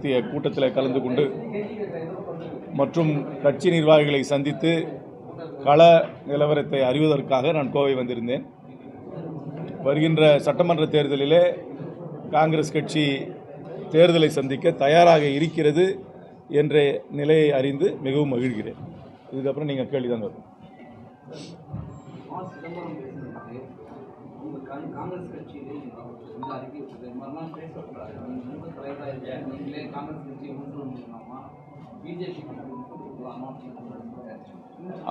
நடத்திய கூட்டத்தில் கலந்து கொண்டு மற்றும் கட்சி நிர்வாகிகளை சந்தித்து கள நிலவரத்தை அறிவதற்காக நான் கோவை வந்திருந்தேன். வருகின்ற சட்டமன்ற தேர்தலிலே காங்கிரஸ் கட்சி தேர்தலை சந்திக்க தயாராக இருக்கிறது என்ற நிலையை அறிந்து மிகவும் மகிழ்கிறேன். இதுக்கப்புறம் நீங்கள் கேள்வி தான் வரும். காங்கிரஸ் கட்சியிலே இந்த அறிக்கை நீங்களே காங்கிரஸ் கட்சியை கொண்டு வந்துடலாமா பிஜேபி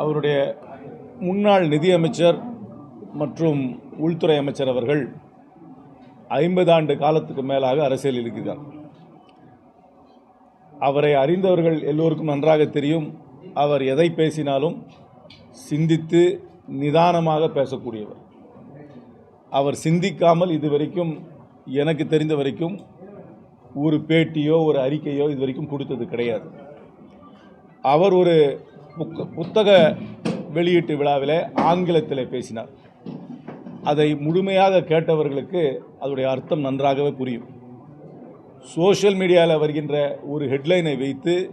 அவருடைய முன்னாள் நிதியமைச்சர் மற்றும் உள்துறை அமைச்சர் அவர்கள் ஐம்பது ஆண்டு காலத்துக்கு மேலாக அரசியலில் இருக்கிறார். அவரை அறிந்தவர்கள் எல்லோருக்கும் நன்றாக தெரியும். அவர் எதை பேசினாலும் சிந்தித்து நிதானமாக பேசக்கூடியவர். அவர் சிந்திக்காமல் இதுவரைக்கும் எனக்கு தெரிந்த வரைக்கும் ஒரு பேட்டியோ ஒரு அறிக்கையோ இது வரைக்கும் கொடுத்தது கிடையாது. அவர் ஒரு புக்க புத்தக வெளியீட்டு விழாவில் ஆங்கிலத்தில் பேசினார். அதை முழுமையாக கேட்டவர்களுக்கு அதோடைய அர்த்தம் நன்றாகவே புரியும். சோஷியல் மீடியாவில் வருகின்ற ஒரு ஹெட்லைனை வைத்து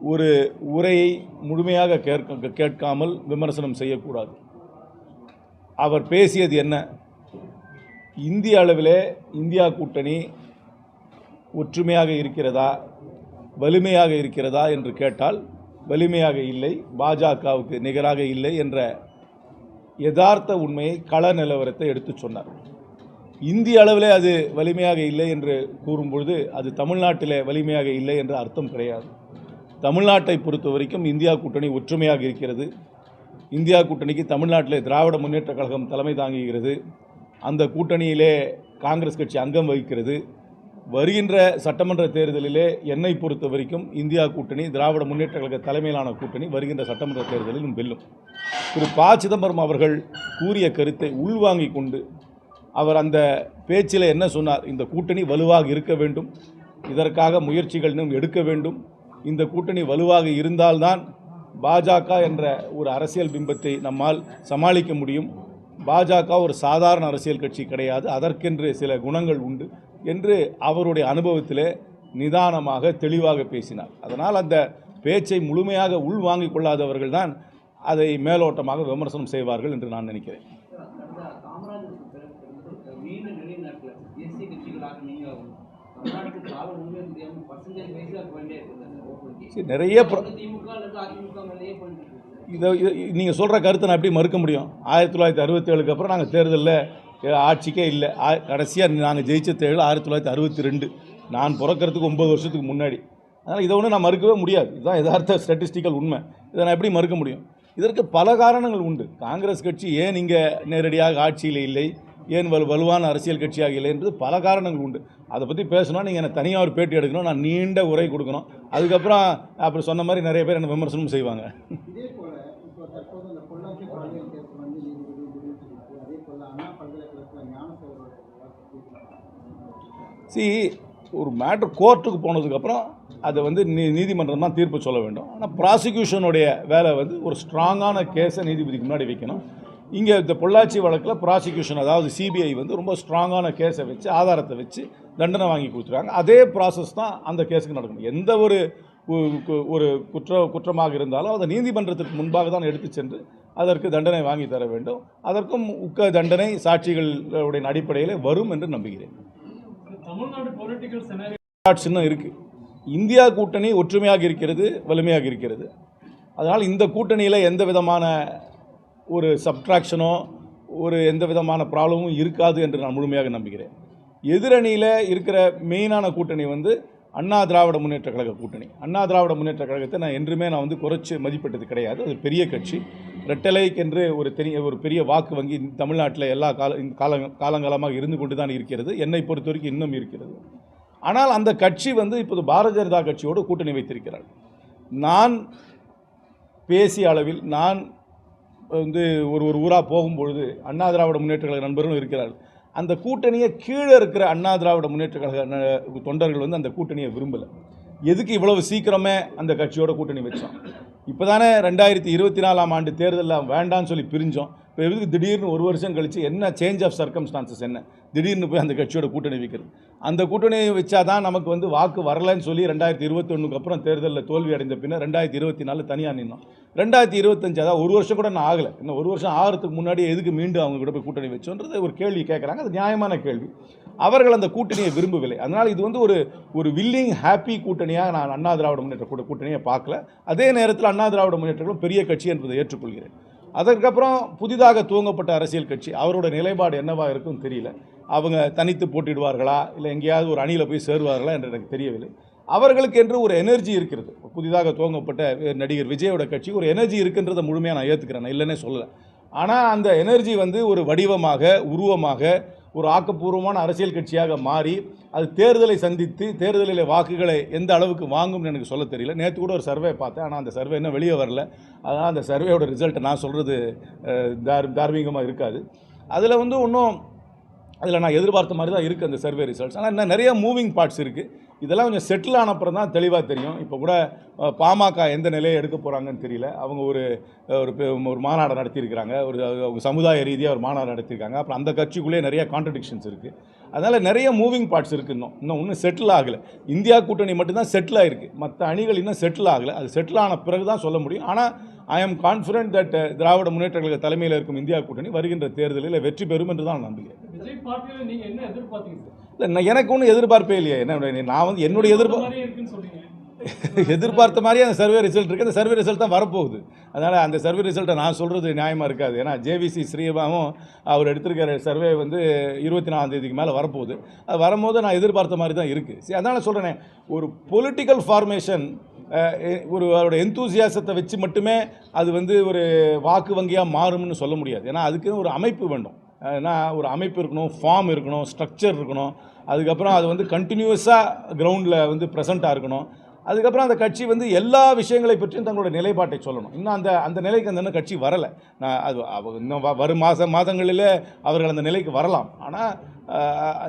ஒரு உரையை முழுமையாக கேட்க கேட்காமல் விமர்சனம் செய்யக்கூடாது. அவர் பேசியது என்ன? இந்திய அளவிலே இந்தியா கூட்டணி ஒற்றுமையாக இருக்கிறதா? வலிமையாக இருக்கிறதா? என்று கேட்டால் வலிமையாக இல்லை பாஜகவுக்கு நிகராக இல்லை என்ற யதார்த்த உண்மையை கள நிலவரத்தை எடுத்துச் சொன்னார். இந்திய அளவிலே அது வலிமையாக இல்லை என்று கூறும்பொழுது அது தமிழ்நாட்டிலே வலிமையாக இல்லை என்ற அர்த்தம் கிடையாது. தமிழ்நாட்டை பொறுத்த வரைக்கும் இந்தியா கூட்டணி ஒற்றுமையாக இருக்கிறது. இந்தியா கூட்டணிக்கு தமிழ்நாட்டிலே திராவிட முன்னேற்ற கழகம் தலைமை தாங்குகிறது. அந்த கூட்டணியிலே காங்கிரஸ் கட்சி அங்கம் வகிக்கிறது. வருகின்ற சட்டமன்ற தேர்தலிலே என்னை பொறுத்த வரைக்கும் இந்தியா கூட்டணி திராவிட முன்னேற்ற கழக தலைமையிலான கூட்டணி வருகின்ற சட்டமன்ற தேர்தலிலும் வெல்லும். திரு ப. சிதம்பரம் அவர்கள் கூறிய கருத்தை உள்வாங்கிக் கொண்டு அவர் அந்த பேச்சில் என்ன சொன்னார்? இந்த கூட்டணி வலுவாக இருக்க வேண்டும். இதற்காக முயற்சிகள் இன்னும் எடுக்க வேண்டும். இந்த கூட்டணி வலுவாக இருந்தால்தான் பாஜக என்ற ஒரு அரசியல் பிம்பத்தை நம்மால் சமாளிக்க முடியும். பாஜக ஒரு சாதாரண அரசியல் கட்சி கிடையாது. அதற்கென்று சில குணங்கள் உண்டு. என்று அவருடைய அனுபவத்திலே நிதானமாக தெளிவாக பேசினார். அதனால் அந்த பேச்சை முழுமையாக உள்வாங்கிக் கொள்ளாதவர்கள் தான் அதை மேலோட்டமாக விமர்சனம் செய்வார்கள் என்று நான் நினைக்கிறேன். சரி, நிறைய இதை நீங்கள் சொல்கிற கருத்தை நான் எப்படி மறுக்க முடியும்? ஆயிரத்தி தொள்ளாயிரத்தி அறுபத்தேழுக்கு அப்புறம் நாங்கள் தேர்தலில் ஆட்சிக்கே இல்லை. கடைசியாக நாங்கள் ஜெயிச்ச தேர்தல் ஆயிரத்தி தொள்ளாயிரத்தி அறுபத்தி ரெண்டு. நான் பிறக்கிறதுக்கு ஒம்பது வருஷத்துக்கு முன்னாடி. அதனால் இதை ஒன்று நான் மறுக்கவே முடியாது. இதுதான் யதார்த்த ஸ்டாட்டிஸ்டிக்கல் உண்மை. இதை நான் எப்படி மறுக்க முடியும்? இதற்கு பல காரணங்கள் உண்டு. காங்கிரஸ் கட்சி ஏன் இங்கே நேரடியாக ஆட்சியில் இல்லை? ஏன் வலு வலுவான அரசியல் கட்சியாக இல்லை என்றது பல காரணங்கள் உண்டு. அதை பற்றி பேசணும் நீங்கள் எனக்கு தனியாக ஒரு பேட்டி எடுக்கணும்? நான் நீண்ட உரை கொடுக்கணும். அதுக்கப்புறம் அப்படி சொன்ன மாதிரி நிறைய பேர் என்ன விமர்சனமும் செய்வாங்க. சி ஒரு மேட்ரு கோர்ட்டுக்கு போனதுக்கப்புறம் அதை வந்து நீ நீதிமன்றம் தான் தீர்ப்பு சொல்ல வேண்டும். ஆனால் ப்ராசிக்யூஷனுடைய வேலை வந்து ஒரு ஸ்ட்ராங்கான கேஸை நீதிபதிக்கு முன்னாடி வைக்கணும். இங்கே இந்த பொள்ளாச்சி வழக்கில் ப்ராசிக்யூஷன் அதாவது சிபிஐ வந்து ரொம்ப ஸ்ட்ராங்கான கேஸை வச்சு ஆதாரத்தை வச்சு தண்டனை வாங்கி கொடுத்துருக்காங்க. அதே ப்ராசஸ் தான் அந்த கேஸுக்கு நடக்கணும். எந்த ஒரு ஒரு குற்ற குற்றமாக இருந்தாலும் அதை நீதிமன்றத்துக்கு முன்பாக தான் எடுத்து சென்று அதற்கு தண்டனை வாங்கி தர வேண்டும். அதற்கும் உக்க தண்டனை சாட்சிகளுடைய அடிப்படையில் வரும் என்று நம்புகிறேன். இன்னும் இருக்குது இந்தியா கூட்டணி ஒற்றுமையாக இருக்கிறது வலிமையாக இருக்கிறது. அதனால் இந்த கூட்டணியில் எந்த விதமான ஒரு சப்ட்ராக்ஷனோ ஒரு எந்த விதமான ப்ராப்ளமும் இருக்காது என்று நான் முழுமையாக நம்புகிறேன். எதிரணியில் இருக்கிற மெயினான கூட்டணி வந்து அண்ணா திராவிட முன்னேற்ற கழக கூட்டணி. அண்ணா திராவிட முன்னேற்ற கழகத்தை நான் என்றுமே நான் வந்து குறைச்சி மதிப்பிட்டது கிடையாது. அது பெரிய கட்சி. ரெட்டலைக்கென்று ஒரு தெரிய ஒரு பெரிய வாக்கு வங்கி தமிழ்நாட்டில் எல்லா கால கால காலங்காலமாக இருந்து கொண்டு தான் இருக்கிறது. என்னை பொறுத்த வரைக்கும் இன்னும் இருக்கிறது. ஆனால் அந்த கட்சி வந்து இப்போது பாரதிய ஜனதா கட்சியோடு கூட்டணி வைத்திருக்கிறார். நான் பேசிய அளவில் நான் வந்து ஒரு ஒரு ஊராக போகும்பொழுது அண்ணா திராவிட முன்னேற்ற கழக நண்பர்களும் இருக்கிறார்கள். அந்த கூட்டணியை கீழே இருக்கிற அண்ணா திராவிட முன்னேற்ற கழக தொண்டர்கள் வந்து அந்த கூட்டணியை விரும்பலை. எதுக்கு இவ்வளவு சீக்கிரமே அந்த கட்சியோட கூட்டணி வச்சோம்? இப்போ தானே ரெண்டாயிரத்தி இருபத்தி நாலாம் ஆண்டு தேர்தலில் வேண்டான்னு சொல்லி பிரிஞ்சோம். இப்போ எதுக்கு திடீர்னு ஒரு வருஷம் கழித்து என்ன சேஞ்ச் ஆஃப் சர்க்கம்ஸ்டான்சஸ் என்ன? திடீர்னு போய் அந்த கட்சியோட கூட்டணி வைக்கிறது. அந்த கூட்டணியை வச்சா தான் நமக்கு வந்து வாக்கு வரலைன்னு சொல்லி ரெண்டாயிரத்தி இருபத்தொன்னுக்கு அப்புறம் தேர்தலில் தோல்வி அடைந்த பின்னர் ரெண்டாயிரத்தி இருபத்தி நாலு தனியாக நின்னோம். ரெண்டாயிரத்தி இருபத்தஞ்சு அதாவது ஒரு வருஷம் கூட நான் ஆகலை. இன்னும் ஒரு வருஷம் ஆகிறதுக்கு முன்னாடி எதுக்கு மீண்டும் அவங்க கூட போய் கூட்டணி வச்சோன்றது ஒரு கேள்வி கேட்குறாங்க அது நியாயமான கேள்வி. அவர்கள் அந்த கூட்டணியை விரும்பவில்லை. அதனால் இது வந்து ஒரு ஒரு வில்லிங் ஹாப்பி கூட்டணியாக நான் அண்ணா திராவிட முன்னேற்ற கூட கூட்டணியை பார்க்கல. அதே நேரத்தில் அண்ணா திராவிட முன்னேற்றங்களும் பெரிய கட்சி என்பதை ஏற்றுக்கொள்கிறேன். அதற்கப்புறம் புதிதாக துவங்கப்பட்ட அரசியல் கட்சி அவரோட நிலைப்பாடு என்னவா இருக்குன்னு தெரியல. அவங்க தனித்து போட்டிடுவார்களா? இல்லை எங்கேயாவது ஒரு அணியில் போய் சேருவார்களா என்று எனக்கு தெரியவில்லை. அவர்களுக்கு என்று ஒரு எனர்ஜி இருக்கிறது. புதிதாக துவங்கப்பட்ட நடிகர் விஜயோட கட்சி ஒரு எனர்ஜி இருக்குன்றதை முழுமையாக நான் ஏற்றுக்கிறேன் நான் இல்லைன்னே சொல்லலை. ஆனால் அந்த எனர்ஜி வந்து ஒரு வடிவமாக உருவமாக ஒரு ஆக்கப்பூர்வமான அரசியல் கட்சியாக மாறி அது தேர்தலை சந்தித்து தேர்தலில் வாக்குகளை எந்த அளவுக்கு வாங்கும்னு எனக்கு சொல்ல தெரியல. நேற்று கூட ஒரு சர்வே பார்த்தேன். ஆனால் அந்த சர்வே இன்னும் வெளியே வரல. அதனால் அந்த சர்வேயோட ரிசல்ட்டை நான் சொல்கிறது தார் தார்மீகமாக இருக்காது. அதில் வந்து இன்னும் அதில் நான் எதிர்பார்த்த மாதிரி தான் இருக்குது அந்த சர்வே ரிசல்ட்ஸ் ஆனால் இன்னும் நிறைய மூவிங் பார்ட்ஸ் இருக்குது. இதெல்லாம் கொஞ்சம் செட்டில் ஆன அப்புறம் தான் தெளிவாக தெரியும். இப்போ கூட பாமக எந்த நிலையை எடுக்க போகிறாங்கன்னு தெரியல. அவங்க ஒரு ஒரு பெ- ஒரு மாநாடு நடத்தியிருக்கிறாங்க. ஒரு அவங்க சமுதாய ரீதியாக ஒரு மாநாடு நடத்தியிருக்காங்க. அப்புறம் அந்த கட்சிக்குள்ளேயே நிறைய கான்ட்ரடிக்ஷன்ஸ் இருக்குது. அதனால் நிறைய மூவிங் பார்ட்ஸ் இருக்குது இன்னும். இன்னும் ஒன்றும் செட்டில் ஆகலை. இந்தியா கூட்டணி மட்டும்தான் செட்டில் ஆகிருக்கு மற்ற அணிகள் இன்னும் செட்டில் ஆகலை. அது செட்டில் ஆன பிறகு தான் சொல்ல முடியும். ஆனால் ஐ ஆம் கான்ஃபிடென்ட் தட் திராவிட முன்னேற்ற கழக தலைமையில் இருக்கும் இந்தியா கூட்டணி வருகின்ற தேர்தலில் வெற்றி பெறும் என்று தான் நம்புகிறேன். இல்லை நான் எனக்கு ஒன்றும் எதிர்பார்ப்பே இல்லையே. என்ன நான் வந்து என்னுடைய எதிர்பார்ப்பு எதிர்பார்த்த மாதிரியே அந்த சர்வே ரிசல்ட் இருக்குது அந்த சர்வே ரிசல்ட் தான் வரப்போகுது. அதனால் அந்த சர்வே ரிசல்ட்டை நான் சொல்கிறது நியாயமாக இருக்காது. ஏன்னா ஜேவிசி ஸ்ரீராமும் அவர் எடுத்திருக்கிற சர்வே வந்து இருபத்தி நாலாம் தேதிக்கு மேலே வரப்போகுது. அது வரும்போது நான் எதிர்பார்த்த மாதிரி தான் இருக்குது சரி அதனால் சொல்கிறேனே ஒரு பொலிட்டிக்கல் ஃபார்மேஷன் ஒரு அவரோட எந்தூசியாசத்தை வச்சு மட்டுமே அது வந்து ஒரு வாக்கு வங்கியாக மாறும்னு சொல்ல முடியாது. ஏன்னா அதுக்குன்னு ஒரு அமைப்பு வேண்டும். ஏன்னா ஒரு அமைப்பு இருக்கணும் ஃபார்ம் இருக்கணும் ஸ்ட்ரக்சர் இருக்கணும். அதுக்கப்புறம் அது வந்து கண்டினியூஸாக கிரவுண்டில் வந்து ப்ரெசண்ட்டாக இருக்கணும். அதுக்கப்புறம் அந்த கட்சி வந்து எல்லா விஷயங்களை பற்றியும் தங்களோட நிலைப்பாட்டை சொல்லணும். இன்னும் அந்த அந்த நிலைக்கு அந்த இன்னும் கட்சி வரலை. நான் அது இன்னும் வ- வரும் மாத மாதங்களிலே அவர்கள் அந்த நிலைக்கு வரலாம். ஆனால்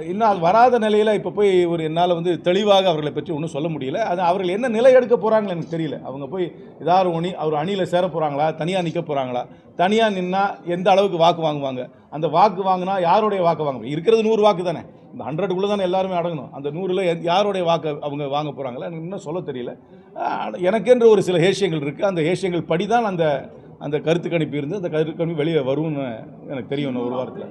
இன்னும் அது வராத நிலையில் இப்போ போய் ஒரு என்னால் வந்து தெளிவாக அவர்களை பற்றி ஒன்றும் சொல்ல முடியல. அது அவர்கள் என்ன நிலை எடுக்க போகிறாங்கன்னு எனக்கு தெரியல. அவங்க போய் ஏதாவது ஒணி அவர் அணியில் சேர போகிறாங்களா தனியாக நிற்க போகிறாங்களா தனியாக நின்னா எந்த அளவுக்கு வாக்கு வாங்குவாங்க? அந்த வாக்கு வாங்கினா யாருடைய வாக்கு வாங்குவாங்க இருக்கிறது நூறு வாக்கு தானே. இந்த ஹண்ட்ரடுக்குள்ளே தானே எல்லாருமே அடங்கணும். அந்த நூறில் யாருடைய வாக்கு அவங்க வாங்க போகிறாங்களா எனக்கு இன்னும் சொல்ல தெரியல. எனக்கென்று ஒரு சில ஏசியங்கள் இருக்குது அந்த ஏசியங்கள் படி தான் அந்த அந்த கருத்து கணிப்பு இருந்து அந்த கருத்து கணிப்பு வெளியே வரும்னு எனக்கு தெரியும் இன்னும் ஒரு வாரத்தில்.